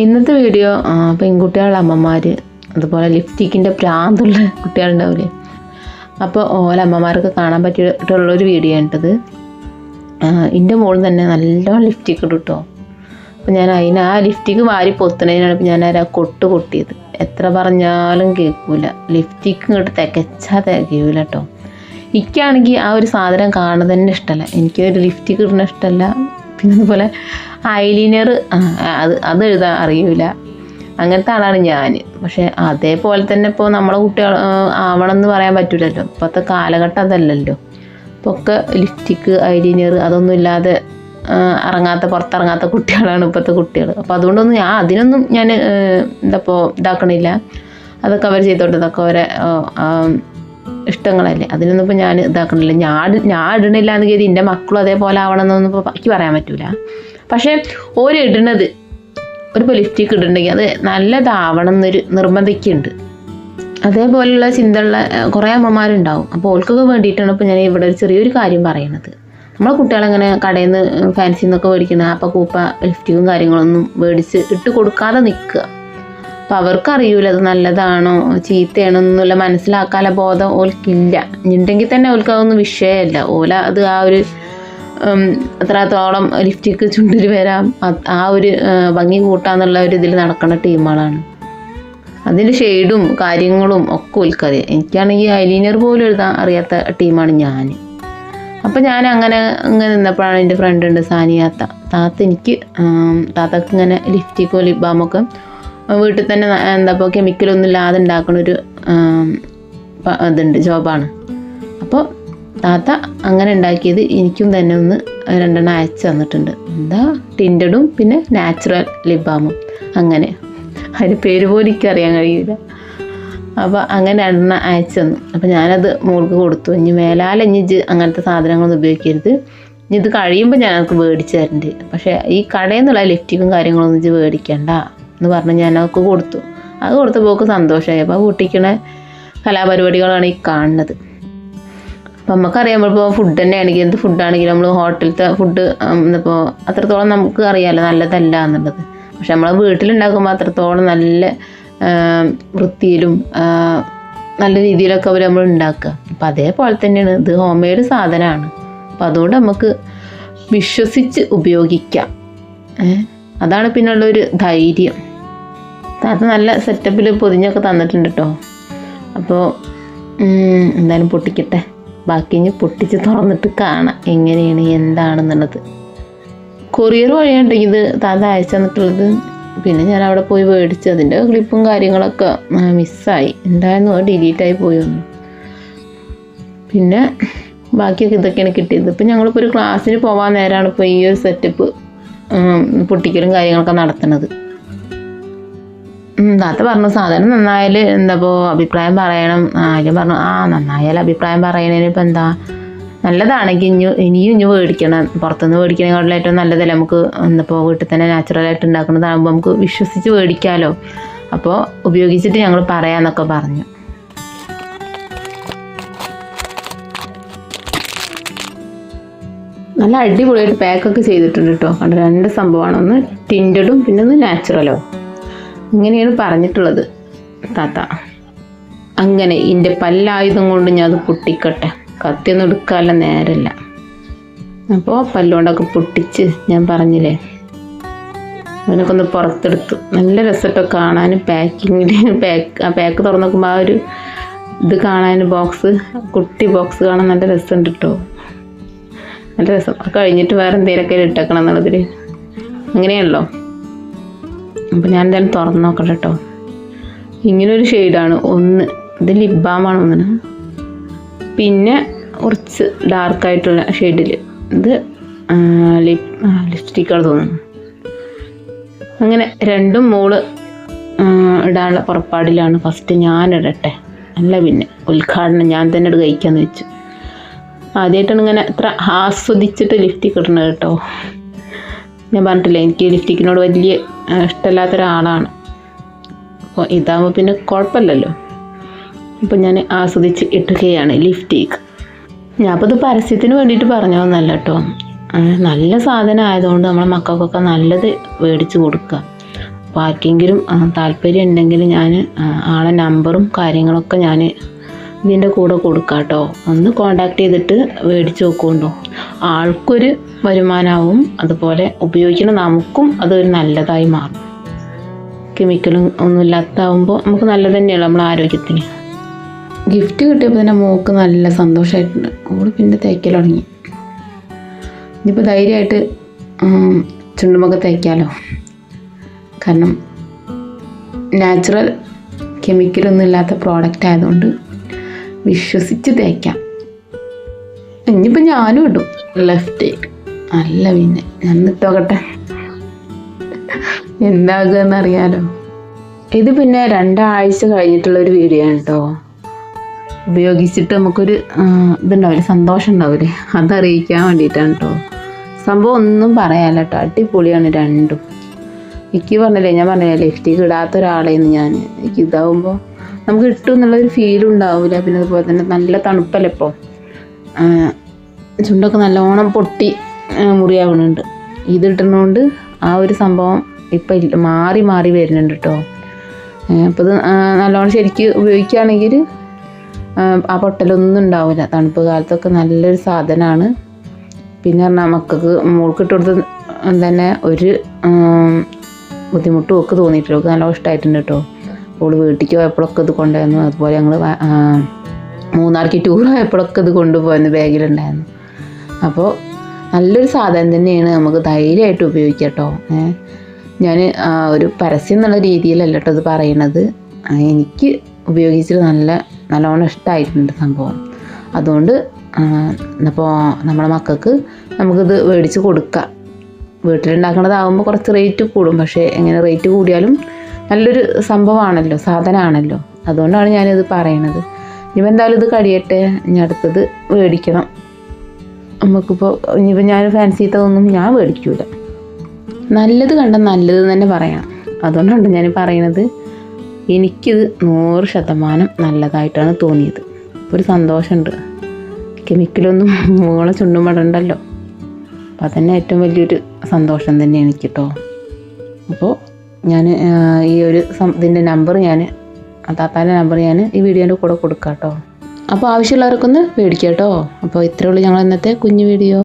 ഇന്നത്തെ വീഡിയോ പെൺകുട്ടികളുടെ അമ്മമാർ അതുപോലെ ലിപ്സ്റ്റിക്കിന്റെ പ്രാന്തുള്ള കുട്ടികളുണ്ടാവില്ലേ അപ്പോൾ ഓല അമ്മമാർക്ക് കാണാൻ പറ്റിയിട്ടുള്ളൊരു വീഡിയോ ആണിട്ടത് എന്റെ മോൾ തന്നെ നല്ലോണം ലിപ്സ്റ്റിക്ക് ഇടും കേട്ടോ അപ്പം ഞാൻ അതിന് ആ ലിപ്സ്റ്റിക്ക് വാരി പൊത്തുന്നതിനാണ് ഇപ്പം ഞാൻ ആ കൊട്ട് കൊട്ടിയത് എത്ര പറഞ്ഞാലും കേൾക്കൂല ലിപ്സ്റ്റിക്ക് ഇങ്ങോട്ട് തികച്ചാൽ തികയൂല കേട്ടോ എനിക്കാണെങ്കിൽ ആ ഒരു സാധനം കാണുന്നത് തന്നെ ഇഷ്ടമല്ല എനിക്കൊരു ലിപ്സ്റ്റിക്ക് ഇടുന്ന ഇഷ്ടമല്ല പിന്നെ അതുപോലെ ഐലൈനർ അത് അത് എഴുതാൻ അറിയൂല. അങ്ങനത്തെ ആളാണ് ഞാൻ പക്ഷേ അതേപോലെ തന്നെ ഇപ്പോൾ നമ്മളെ കുട്ടികൾ ആവണം എന്ന് പറയാൻ പറ്റില്ലല്ലോ ഇപ്പോഴത്തെ കാലഘട്ടം അതല്ലല്ലോ. ഇപ്പോൾ ഒക്കെ ലിപ്സ്റ്റിക്ക് ഐലൈനർ അതൊന്നും ഇല്ലാതെ ഇറങ്ങാത്ത പുറത്തിറങ്ങാത്ത കുട്ടികളാണ് ഇപ്പോഴത്തെ കുട്ടികൾ. അപ്പോൾ അതുകൊണ്ടൊന്നും ഞാൻ അതിനൊന്നും ഞാൻ എന്താ ഇപ്പോൾ ഇതാക്കണില്ല. അതൊക്കെ അവർ ചെയ്തോട്ടെ അതൊക്കെ അവരെ ഇഷ്ടങ്ങളല്ലേ? അതിനൊന്നും ഇപ്പോൾ ഞാൻ ഇതാക്കണില്ല. ഞാൻ ഞാൻ ഇടണില്ല എന്ന് കരുതി എന്റെ മക്കളും അതേപോലെ ആവണം എന്നൊന്നും ഇപ്പോൾ എനിക്ക് പറയാൻ പറ്റൂല. പക്ഷേ ഒരു ഇടണത് ഒരു ഇപ്പോൾ ലിപ്സ്റ്റിക്ക് ഇടുന്നുണ്ടെങ്കിൽ അത് നല്ലതാവണം എന്നൊരു നിർബന്ധിക്കുണ്ട് അതേപോലെയുള്ള ചിന്തയുള്ള കുറേ അമ്മമാരുണ്ടാവും. അപ്പോൾ ഓൾക്കൊക്കെ വേണ്ടിയിട്ടാണ് ഇപ്പോൾ ഞാൻ ഇവിടെ ഒരു ചെറിയൊരു കാര്യം പറയണത്. നമ്മളെ കുട്ടികളെങ്ങനെ കടയിൽ നിന്ന് ഫാൻസിൽ നിന്നൊക്കെ അപ്പം കൂപ്പ ലിപ്സ്റ്റിക്കും കാര്യങ്ങളൊന്നും മേടിച്ച് ഇട്ട് കൊടുക്കാതെ നിൽക്കുക അപ്പം അവർക്കറിയൂല അത് നല്ലതാണോ ചീത്തയാണോ എന്നുള്ള മനസ്സിലാക്കാനുള്ള ബോധം ഓൽക്കില്ല. ഉണ്ടെങ്കിൽ തന്നെ ഓൽക്ക് അതൊന്നും വിഷയമല്ല ഓല അത് ആ ഒരു അത്രത്തോളം ലിഫ്റ്റിക്ക് ചുണ്ടിൽ വരാം ആ ഒരു ഭംഗി കൂട്ടാന്നുള്ള ഒരു ഇതിൽ നടക്കുന്ന ടീമുകളാണ്. അതിന്റെ ഷെയ്ഡും കാര്യങ്ങളും ഒക്കെ ഓൽക്കറിയാം. എനിക്കാണെങ്കിൽ ഐലൈനർ പോലും എഴുതാൻ അറിയാത്ത ടീമാണ് ഞാൻ അപ്പം ഞാൻ അങ്ങനെ ഇങ്ങനെ നിന്നപ്പോഴാണ് എന്റെ ഫ്രണ്ട് ഉണ്ട് സാനിയാത്ത താത്ത എനിക്ക് താത്തക്ക് ഇങ്ങനെ ലിഫ്റ്റിക്കോ ലിപ് ബാമൊക്കെ വീട്ടിൽ തന്നെ എന്താ ഇപ്പോൾ കെമിക്കലൊന്നും ഇല്ലാതെ ഉണ്ടാക്കണൊരു ഇതുണ്ട് ജോബാണ് അപ്പോൾ താത്ത അങ്ങനെ ഉണ്ടാക്കിയത് എനിക്കും തന്നെ ഒന്ന് രണ്ടെണ്ണം അയച്ചു തന്നിട്ടുണ്ട്. എന്താ? ടിന്റഡും പിന്നെ നാച്ചുറൽ ലിബാമും ബാമും അങ്ങനെ. അതിന്റെ പേര് പോലും എനിക്കറിയാൻ കഴിയില്ല. അപ്പോൾ അങ്ങനെ രണ്ടെണ്ണം അയച്ചു തന്നു. അപ്പോൾ ഞാനത് മോൾക്ക് കൊടുത്തു. ഇനി മേലാലെ ഇനി അങ്ങനത്തെ സാധനങ്ങളൊന്നും ഉപയോഗിക്കരുത്. ഇനി ഇത് കഴിയുമ്പോൾ ഞാൻ അവർക്ക് മേടിച്ച് തരണ്ട്. പക്ഷേ ഈ കടയിൽ നിന്നുള്ള ലിഫ്റ്റിക്കും കാര്യങ്ങളൊന്നും ഇത് മേടിക്കണ്ട. എന്ന് പറഞ്ഞ് ഞാൻ അവൾക്ക് കൊടുത്തു. അത് കൊടുത്തപ്പോൾ അവൾക്ക് സന്തോഷമായി. അപ്പോൾ കുട്ടിക്കണ കലാപരിപാടികളാണ് ഈ കാണുന്നത്. അപ്പം നമുക്കറിയാം ഇപ്പോൾ ഫുഡ് തന്നെ ആണെങ്കിൽ എന്ത് ഫുഡാണെങ്കിലും നമ്മൾ ഹോട്ടലത്തെ ഫുഡ് ഇപ്പോൾ അത്രത്തോളം നമുക്ക് അറിയാമല്ലോ നല്ലതല്ല എന്നുള്ളത്. പക്ഷെ നമ്മളെ വീട്ടിലുണ്ടാക്കുമ്പോൾ അത്രത്തോളം നല്ല വൃത്തിയിലും നല്ല രീതിയിലൊക്കെ അവർ നമ്മൾ ഉണ്ടാക്കുക. അപ്പം അതേപോലെ തന്നെയാണ്. ഇത് ഹോം മെയ്ഡ് സാധനമാണ്. അപ്പം അതുകൊണ്ട് നമുക്ക് വിശ്വസിച്ച് ഉപയോഗിക്കാം. അതാണ് പിന്നെയുള്ളൊരു ധൈര്യം. താത്ത നല്ല സെറ്റപ്പിൽ പൊതിഞ്ഞൊക്കെ തന്നിട്ടുണ്ട് കേട്ടോ അപ്പോൾ എന്തായാലും പൊട്ടിക്കട്ടെ. ബാക്കി ഇനി പൊട്ടിച്ച് തുറന്നിട്ട് കാണാം എങ്ങനെയാണ് എന്താണെന്നുള്ളത്. കൊറിയർ വഴിയുണ്ടെങ്കിൽ ഇത് താത്ത അയച്ചു തന്നിട്ടുള്ളത്. പിന്നെ ഞാൻ അവിടെ പോയി മേടിച്ച്. അതിന്റെ ക്ലിപ്പും കാര്യങ്ങളൊക്കെ മിസ്സായി. എന്തായിരുന്നു ഡിലീറ്റായി പോയി ഒന്ന്. പിന്നെ ബാക്കിയൊക്കെ ഇതൊക്കെയാണ് കിട്ടിയത്. ഇപ്പം ഞങ്ങളിപ്പോൾ ഒരു ക്ലാസ്സിന് പോകാൻ നേരമാണ് ഇപ്പോൾ ഈ ഒരു സെറ്റപ്പ് പൊട്ടിക്കലും കാര്യങ്ങളൊക്കെ നടത്തുന്നത് താത്ത പറഞ്ഞു സാധനം നന്നായാൽ എന്താപ്പോ അഭിപ്രായം പറയണം. ആദ്യം പറഞ്ഞു ആ നന്നായാൽ അഭിപ്രായം പറയണതിന് ഇപ്പം എന്താ? നല്ലതാണെങ്കിൽ ഇനി ഇനിയും ഇനി മേടിക്കണം പുറത്തുനിന്ന് മേടിക്കണേക്കാളും ഏറ്റവും നല്ലതല്ലേ നമുക്ക് എന്താപ്പോൾ വീട്ടിൽ തന്നെ നാച്ചുറലായിട്ട് ഉണ്ടാക്കുന്നതാകുമ്പോൾ നമുക്ക് വിശ്വസിച്ച് മേടിക്കാമല്ലോ അപ്പോൾ ഉപയോഗിച്ചിട്ട് ഞങ്ങൾ പറയാമെന്നൊക്കെ പറഞ്ഞു. നല്ല അടിപൊളിയായിട്ട് പാക്കൊക്കെ ചെയ്തിട്ടുണ്ട് കേട്ടോ കണ്ട? രണ്ട് സംഭവമാണ്. ഒന്ന് ടിൻഡും പിന്നെ ഒന്ന് നാച്ചുറലോ ഇങ്ങനെയാണ് പറഞ്ഞിട്ടുള്ളത്. താത്ത അങ്ങനെ എന്റെ പല്ലായുധം കൊണ്ട് ഞാൻ അത് പൊട്ടിക്കട്ടെ. കത്തിയൊന്നും എടുക്കാനുള്ള നേരമില്ല അപ്പോൾ പല്ലുകൊണ്ടൊക്കെ പൊട്ടിച്ച് ഞാൻ പറഞ്ഞില്ലേ? അതിനൊക്കെ ഒന്ന് പുറത്തെടുത്തു. നല്ല രസമൊക്കെ കാണാൻ പാക്കിങ്ങിൽ പാക്ക് ആ പാക്ക് തുറന്ന് നോക്കുമ്പോൾ ആ ഒരു ഇത് കാണാൻ ബോക്സ് കുട്ടി ബോക്സ് കാണാൻ നല്ല രസമുണ്ട് കേട്ടോ നല്ല രസം. കഴിഞ്ഞിട്ട് വേറെ എന്തെങ്കിലുമൊക്കെ ഇട്ടേക്കണം എന്നുള്ളതിൽ അങ്ങനെയാണല്ലോ? അപ്പം ഞാൻ എന്തായാലും തുറന്ന് നോക്കട്ടെ കേട്ടോ ഇങ്ങനൊരു ഷെയ്ഡാണ് ഒന്ന് ഇത് ലിപ് ബാമാണ് ഒന്നിന് പിന്നെ കുറച്ച് ഡാർക്കായിട്ടുള്ള ഷെയ്ഡിൽ ഇത് ലിപ് ലിപ്സ്റ്റിക്കാണ് തോന്നുന്നു. അങ്ങനെ രണ്ടും മോൾ ഇടാനുള്ള പുറപ്പാടിലാണ്. ഫസ്റ്റ് ഞാൻ ഇടട്ടെ. അല്ല പിന്നെ ഉദ്ഘാടനം ഞാൻ തന്നെ ഇട കഴിക്കാന്ന് വെച്ചു. ആദ്യമായിട്ടാണ് ഇങ്ങനെ അത്ര ആസ്വദിച്ചിട്ട് ലിഫ്റ്റിക്ക് കിട്ടണത് കേട്ടോ ഞാൻ പറഞ്ഞിട്ടില്ല എനിക്ക് ലിപ്സ്റ്റിക്കിനോട് വലിയ ഇഷ്ടമല്ലാത്തൊരാളാണ്. അപ്പോൾ ഇതാകുമ്പോൾ പിന്നെ കുഴപ്പമില്ലല്ലോ. അപ്പോൾ ഞാൻ ആസ്വദിച്ച് ഇട്ടുകയാണ് ലിപ്സ്റ്റിക്ക് ഞാൻ അപ്പോൾ ഇത് പരസ്യത്തിന് വേണ്ടിയിട്ട് പറഞ്ഞതെന്നല്ല കേട്ടോ. നല്ല സാധനം ആയതുകൊണ്ട് നമ്മളെ മക്കൾക്കൊക്കെ നല്ലത് മേടിച്ച് കൊടുക്കുക. അപ്പോൾ ആർക്കെങ്കിലും താല്പര്യം ഉണ്ടെങ്കിൽ ഞാൻ ആളെ നമ്പറും കാര്യങ്ങളൊക്കെ ഞാൻ ഇതിന്റെ കൂടെ കൊടുക്കാം കേട്ടോ ഒന്ന് കോണ്ടാക്ട് ചെയ്തിട്ട് മേടിച്ച് നോക്കുകൊണ്ടോ ആൾക്കൊരു വരുമാനമാവും അതുപോലെ ഉപയോഗിക്കുന്ന നമുക്കും അതൊരു നല്ലതായി മാറും. കെമിക്കലും ഒന്നും ഇല്ലാത്താവുമ്പോൾ നമുക്ക് നല്ലത് തന്നെയാണ് നമ്മളെ ആരോഗ്യത്തിന്. ഗിഫ്റ്റ് കിട്ടിയപ്പോൾ തന്നെ മോക്ക് നല്ല സന്തോഷമായിട്ടുണ്ട് അവൾ പിന്നെ തേക്കൽ തുടങ്ങി. ഇനിയിപ്പോൾ ധൈര്യമായിട്ട് ചുണ്ടുമൊക്കെ തേക്കാലോ. കാരണം നാച്ചുറൽ കെമിക്കലൊന്നും ഇല്ലാത്ത പ്രോഡക്റ്റ് ആയതുകൊണ്ട് വിശ്വസിച്ച് തേക്കാം. ഇനിയിപ്പോൾ ഞാനും ഇടും. ലെഫ്റ്റ് അല്ല പിന്നെ ഞാൻ നിത്തോക്കട്ടെ എന്താകുമെന്ന് അറിയാലോ ഇത് പിന്നെ രണ്ടാഴ്ച കഴിഞ്ഞിട്ടുള്ള ഒരു വീഡിയോ ആണ് കേട്ടോ ഉപയോഗിച്ചിട്ട് നമുക്കൊരു ഇതുണ്ടാവില്ലേ സന്തോഷം ഉണ്ടാവില്ലേ? അതറിയിക്കാൻ വേണ്ടിയിട്ടാണ് കേട്ടോ സംഭവം ഒന്നും പറയാല്ല കേട്ടോ അടിപൊളിയാണ് രണ്ടും. എനിക്ക് പറഞ്ഞില്ലേ ഞാൻ പറഞ്ഞില്ലേ ലിഫ്റ്റിക്ക് ഇടാത്ത ഒരാളേന്ന് ഞാൻ എനിക്ക് ഇതാവുമ്പോൾ നമുക്ക് കിട്ടും എന്നുള്ളൊരു ഫീൽ ഉണ്ടാവില്ല പിന്നെ അതുപോലെ തന്നെ നല്ല തണുപ്പല്ലേ ഇപ്പോൾ ചുണ്ടൊക്കെ നല്ലോണം പൊട്ടി മുറിയാവുന്നുണ്ട് ഇത് ഇടുന്നതുകൊണ്ട് ആ ഒരു സംഭവം ഇപ്പം മാറി മാറി വരുന്നുണ്ട് കേട്ടോ അപ്പോൾ ഇത് നല്ലോണം ശരിക്ക് ഉപയോഗിക്കുകയാണെങ്കിൽ ആ, പൊട്ടലൊന്നും ഉണ്ടാവില്ല തണുപ്പ് കാലത്തൊക്കെ നല്ലൊരു സാധനമാണ് പിന്നെ പറഞ്ഞാൽ മക്കൾക്ക് മോൾക്ക് കൊടുത്ത് തന്നെ ഒരു ബുദ്ധിമുട്ടും ഒക്കെ തോന്നിയിട്ടുണ്ട് നല്ല ഇഷ്ടമായിട്ടുണ്ട് കേട്ടോ അവൾ വീട്ടിലേക്ക് പോയപ്പോഴൊക്കെ ഇത് കൊണ്ടുവന്നു. അതുപോലെ ഞങ്ങൾ മൂന്നാർക്ക് ടൂർ പോയപ്പോഴൊക്കെ ഇത് കൊണ്ടുപോയിരുന്നു ബാഗിലുണ്ടായിരുന്നു. അപ്പോൾ നല്ലൊരു സാധനം തന്നെയാണ് നമുക്ക് ധൈര്യമായിട്ട് ഉപയോഗിക്കാം കേട്ടോ. ഞാൻ ഒരു പരസ്യം എന്നുള്ള രീതിയിലല്ല കേട്ടോ ഇത് പറയണത്. എനിക്ക് ഉപയോഗിച്ചിട്ട് നല്ല നല്ലോണം ഇഷ്ടമായിട്ടുണ്ട് സംഭവം. അതുകൊണ്ട് അപ്പോൾ നമ്മുടെ മക്കൾക്ക് നമുക്കിത് മേടിച്ച് കൊടുക്കാം. വീട്ടിലുണ്ടാക്കണതാകുമ്പോൾ കുറച്ച് റേറ്റ് കൂടും. പക്ഷേ എങ്ങനെ റേറ്റ് കൂടിയാലും നല്ലൊരു സംഭവമാണല്ലോ സാധനമാണല്ലോ. അതുകൊണ്ടാണ് ഞാനിത് പറയണത്. ഇനിയിപ്പോൾ എന്തായാലും ഇത് കഴിയട്ടെ. ഇനി അടുത്തത് മേടിക്കണം. നമുക്കിപ്പോൾ ഇനിയിപ്പോൾ ഞാൻ ഫാൻസിത്തതൊന്നും ഞാൻ മേടിക്കൂല. നല്ലത് കണ്ട നല്ലത് തന്നെ പറയാം. അതുകൊണ്ടാണ് ഞാൻ പറയണത്. എനിക്കിത് നൂറ് ശതമാനം നല്ലതായിട്ടാണ് തോന്നിയത്. ഒരു സന്തോഷമുണ്ട്. കെമിക്കലൊന്നും മോളെ ചുണ്ടും പടണ്ടല്ലോ. അപ്പം അതന്നെ ഏറ്റവും വലിയൊരു സന്തോഷം തന്നെ എനിക്ക് കേട്ടോ അപ്പോൾ ഞാൻ ഈ ഒരു ഇതിന്റെ നമ്പർ ഞാൻ താത്താന്റെ നമ്പർ ഞാൻ ഈ വീഡിയോന്റെ കൂടെ കൊടുക്കാം കേട്ടോ അപ്പോൾ ആവശ്യമുള്ളവർക്കൊന്ന് മേടിക്കാം കേട്ടോ അപ്പോൾ ഇത്രയേ ഉള്ളൂ ഞങ്ങൾ ഇന്നത്തെ കുഞ്ഞു വീഡിയോ.